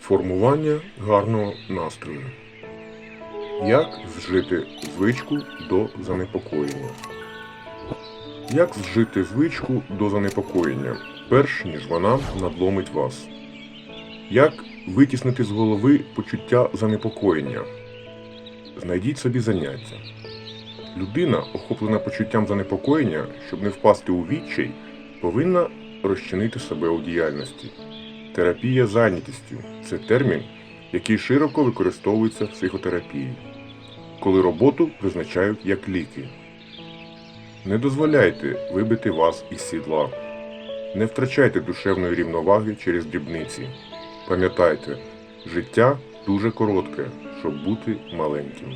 Формування гарного настрою. Як зжити звичку до занепокоєння? Як зжити звичку до занепокоєння, перш ніж вона надломить вас? Як витіснити з голови почуття занепокоєння? Знайдіть собі заняття. Людина, охоплена почуттям занепокоєння, щоб не впасти у відчай, повинна розчинити себе у діяльності. Терапія зайнятістю це термін, який широко використовується в психотерапії, коли роботу призначають як ліки. Не дозволяйте вибити вас із сідла. Не втрачайте душевної рівноваги через дрібниці. Пам'ятайте, життя дуже коротке, щоб бути маленьким.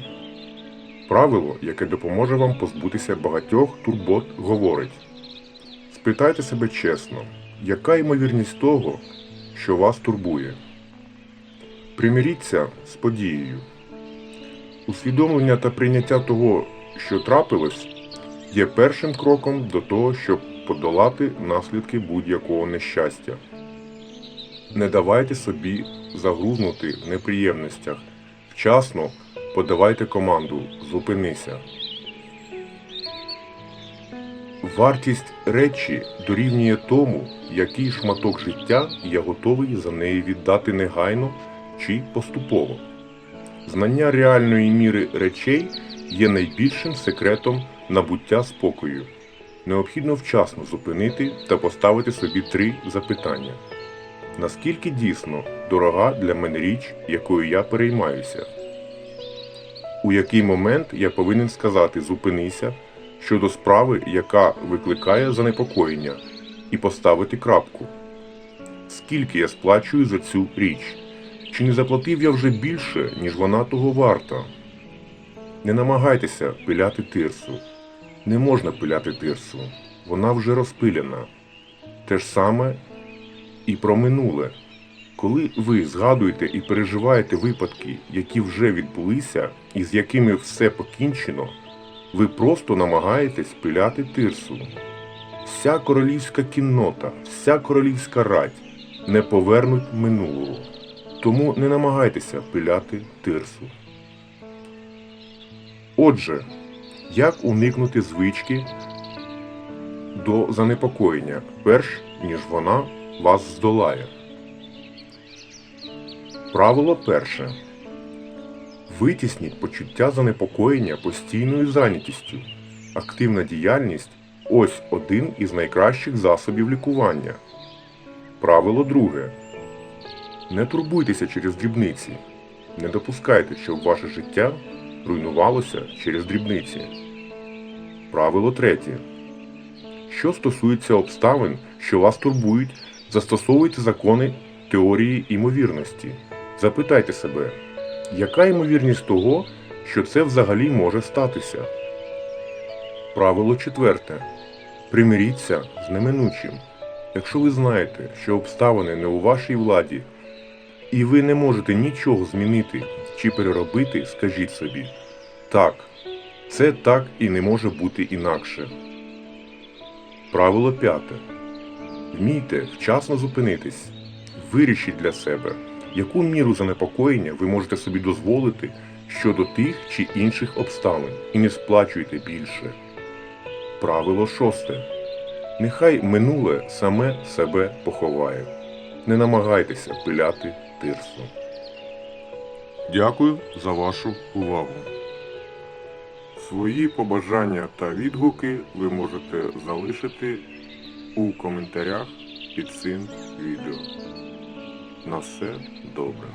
Правило, яке допоможе вам позбутися багатьох турбот, говорить: спитайте себе чесно, яка ймовірність того, що вас турбує. Примиріться з подією. Усвідомлення та прийняття того, що трапилось, є першим кроком до того, щоб подолати наслідки будь-якого нещастя. Не давайте собі загрузнути в неприємностях. Вчасно подавайте команду Зупинися. Вартість речі дорівнює тому, який шматок життя я готовий за неї віддати негайно чи поступово. Знання реальної міри речей є найбільшим секретом набуття спокою. Необхідно вчасно зупинити та поставити собі три запитання. Наскільки дійсно дорога для мене річ, якою я переймаюся? У який момент я повинен сказати зупинися щодо справи, яка викликає занепокоєння, і поставити крапку. Скільки я сплачую за цю річ? Чи не заплатив я вже більше, ніж вона того варта? Не намагайтеся пиляти тирсу. Не можна пиляти тирсу. Вона вже розпиляна. Те ж саме і про минуле. Коли ви згадуєте і переживаєте випадки, які вже відбулися і з якими все покінчено, ви просто намагаєтесь пиляти тирсу. Вся королівська кіннота, вся королівська рать не повернуть минулого. Тому не намагайтеся пиляти тирсу. Отже, як уникнути звички до занепокоєння, перш ніж вона вас здолає? Правило перше. Витісніть почуття занепокоєння постійною зайнятістю. Активна діяльність ось один із найкращих засобів лікування. Правило друге. Не турбуйтеся через дрібниці. Не допускайте, щоб ваше життя руйнувалося через дрібниці. Правило третє. Що стосується обставин, що вас турбують, застосовуйте закони теорії імовірності. Запитайте себе, яка ймовірність того, що це взагалі може статися? Правило четверте. Примиріться з неминучим. Якщо ви знаєте, що обставини не у вашій владі, і ви не можете нічого змінити чи переробити, скажіть собі так, це так і не може бути інакше. Правило п'яте. Вмійте вчасно зупинитись. Вирішіть для себе, яку міру занепокоєння ви можете собі дозволити щодо тих чи інших обставин і не сплачуйте більше. Правило шосте. Нехай минуле саме себе поховає. Не намагайтеся пиляти тирсу. Дякую за вашу увагу. Свої побажання та відгуки ви можете залишити у коментарях під цим відео. На все добре.